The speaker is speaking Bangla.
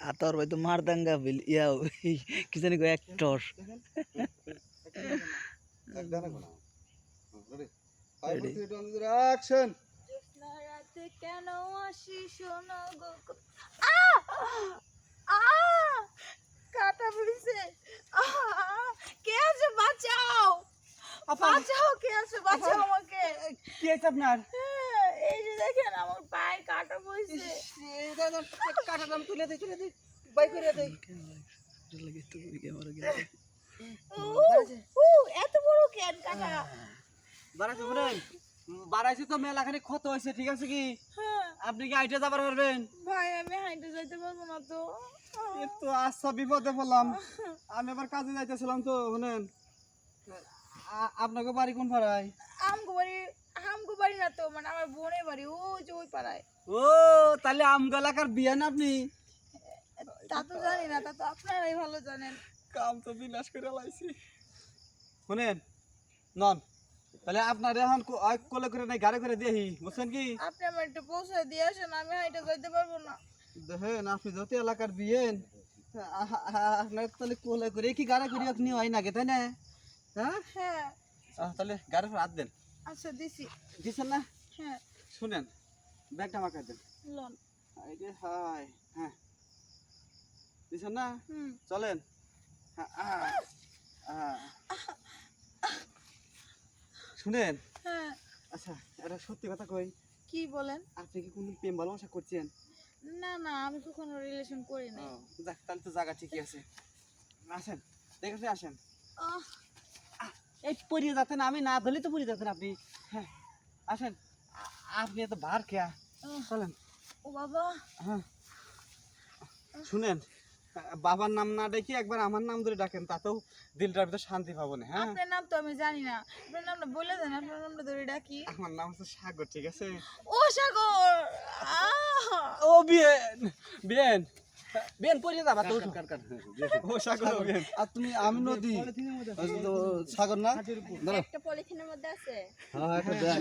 আর তোর ভাই তো মারদাঙ্গা বিল ইয়া কি জানি গো অ্যাক্টর অ্যাকশন রাতে কেন আসি শোনো গো আহ! আহ! কাটা পড়েছে আহ! কে আছে বাঁচাও বাঁচাও কে আছে বাঁচাও আমাকে কি আছে আপনার এই যে দেখেন আমার পায়ে কাটা পড়েছে কাটাটা তুলে দিই তুলে দিই বাই করে দেই উহ, উহ, এত বড় কেন কাটা বাড়াইছে শুনেন বাড়াইছে তো মেলাখানে ক্ষত হয়েছে ঠিক আছে কি? হ্যাঁ, আপনি কি আইটে যাবার পারবেন? ভাই আমি হাইটে যাইতে পারব না তো। এ তো আচ্ছা বিপদে পড়লাম। আমি আবার কাজে যাইতেছিলাম তো শুনেন। আপনাকে বাড়ি কোন পাড়ায়? আমগো বাড়ি আমগো বাড়ি না তো মানে আমার বোনের বাড়ি ও যে ওই পাড়ায়। ও! তাহলে আমগালাকার বিয়ে না আপনি? তা তো জানি না তা তো আপনারাই ভালো জানেন। কাম তো বিনাশ করে লাইছি। শুনেন নন তাহলে আপনার এখন কোলে করে নাই গাড়ি করে দিয়েহি বুঝছেন কি? আপনি আমার একটু পৌঁছে দিয়ে আসেন আমি হাইটে যাইতে পারব না। দেখেন আপনি যত এলাকার বিয়েন আপনার তাহলে কোলে করে কি গাড়ি করে আপনি হয় নাকি তাই না? হ্যাঁ? হ্যাঁ। তাহলে গাড়ির হাত দেন। আচ্ছা দিছি। দিচ্ছেন না? হ্যাঁ। শুনেন ব্যাগটা আমাকে দেন। লন। এই হাই হ্যাঁ না? চলেন। হ্যাঁ। শুনেন? হ্যাঁ। আচ্ছা এটা সত্যি কথা কই। কি বলেন? আপনি কি কোনদিন প্রেম ভালোবাসা করছেন? না না আমি কখনো রিলেশন করি যাক তাহলে তো জায়গা ঠিকই আছে। আসেন দেখে আসেন। এই পরিয়ে যাচ্ছেন আমি না ধরলে তো পরিয়ে যাচ্ছেন আপনি। হ্যাঁ আসেন। আপনি এত বার খেয়া। চলেন। ও বাবা। হ্যাঁ। শুনেন বাবার নাম না ডেকে একবার আমার নাম ধরে ডাকেন তাতেও দিলটার ভিতরে শান্তি পাবো না হ্যাঁ? আপনার নাম তো আমি জানি না। আপনার নামটা বলে দেন আপনার নামটা ধরে ডাকি। আমার নাম হচ্ছে সাগর ঠিক আছে? ও সাগর! আহ! ও বিয়েন বিয়েন বিয়েন পরিয়ে যাবা তো ও সাগর ও বিয়েন। আর তুমি আমি নদী সাগর না? একটা পলিথিনের মধ্যে আছে। হ্যাঁ একটা দেখ।